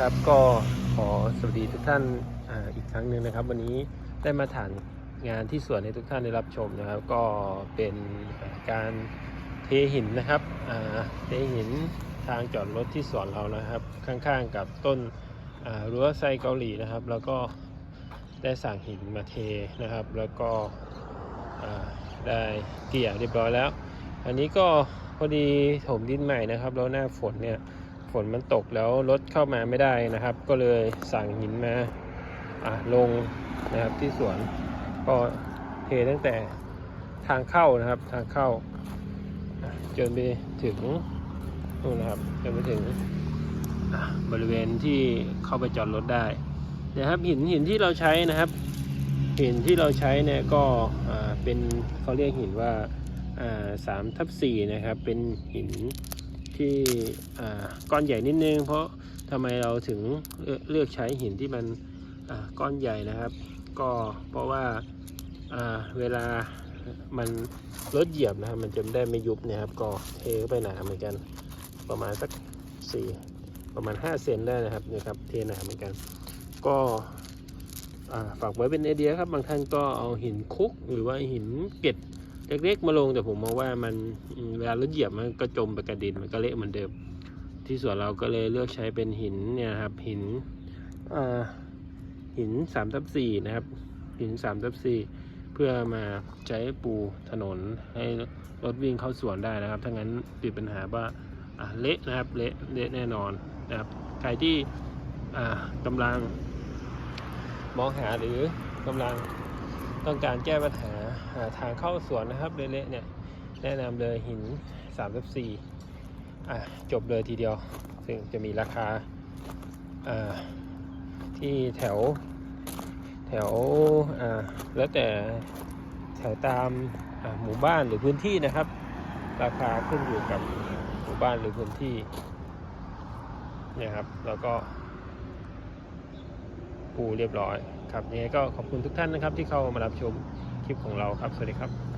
ครับก็ขอสวัสดีทุกท่านออีกครั้งหนึ่งนะครับ วันนี้ได้มาถ่านงานที่สวนให้ทุกท่านได้รับชมนะครับ ก็เป็นการเทหินนะครับเทหินทางจอดรถที่สวนเรานะครับ ข้างๆกับต้นรั้วไซเกาหลีนะครับ แล้วก็ได้สั่งหินมาเทนะครับ แล้วก็ได้เกลี่ยเรียบร้อยแล้ว อันนี้ก็พอดีถมดินใหม่นะครับ แล้วหน้าฝนเนี่ย ฝนมันตกแล้วรถเข้ามาไม่ได้นะครับ ก็เลยสั่งหินมาอะลงนะครับที่สวนก็เทตั้งแต่ทางเข้านะครับทางเข้า จนไปถึงนู่นนะครับจนไปถึงบริเวณที่เข้าไปจอดรถได้นะครับหินหินที่เราใช้นะครับ หินที่เราใช้เนี่ยก็เป็นเขาเรียกหินว่าอ่าสามทับสี่นะครับเป็นหิน ที่ก้อนใหญ่นิดนึง เพราะทำไมเราถึงเลือกใช้หินที่มันก้อนใหญ่นะครับ ก็เพราะว่าเวลามันรถเหยียบนะครับ มันจะได้ไม่ยุบเนะครับ ก็เทเข้าไปหนาเหมือนกัน ประมาณสักสี่ประมาณ 5 เซนได้นะครับนี่ครับเทหนาเหมือนกัน ก็ฝากไว้เป็นไอเดียครับ บางท่านก็เอาหินคุกหรือว่าหินเกล็ด เล็กๆมาลงแต่ผมมองว่ามันเวลารถเหยียบมันก็จมไปกระดินมันก็เละเหมือนเดิม ที่ส่วนเราก็เลยเลือกใช้เป็นหินเนี่ยครับหินหินสามทับสี่นะครับหินสามทับสี่เพื่อมาใช้ปูถนนให้รถวิ่งเข้าสวนได้นะครับถ้างั้นติดปัญหาว่าเละนะครับเละเละแน่นอนนะครับใครที่กำลังมองหาหรือกำลัง ต้องการแก้ปัญหาหาทางเข้าสวนนะครับเละๆเนี่ยแนะนำเลยหิน 34อะจบเลยทีเดียว ซึ่งจะมีราคาอ่าที่แถวแถวอ่าแล้วแต่แถวตามอ่าหมู่บ้านหรือพื้นที่นะครับ ราคาขึ้นอยู่กับหมู่บ้านหรือพื้นที่เนี่ยครับแล้วก็ปูเรียบร้อย ครับยังไงก็ขอบคุณทุกท่านนะครับที่เข้ามารับชมคลิปของเราครับ สวัสดีครับ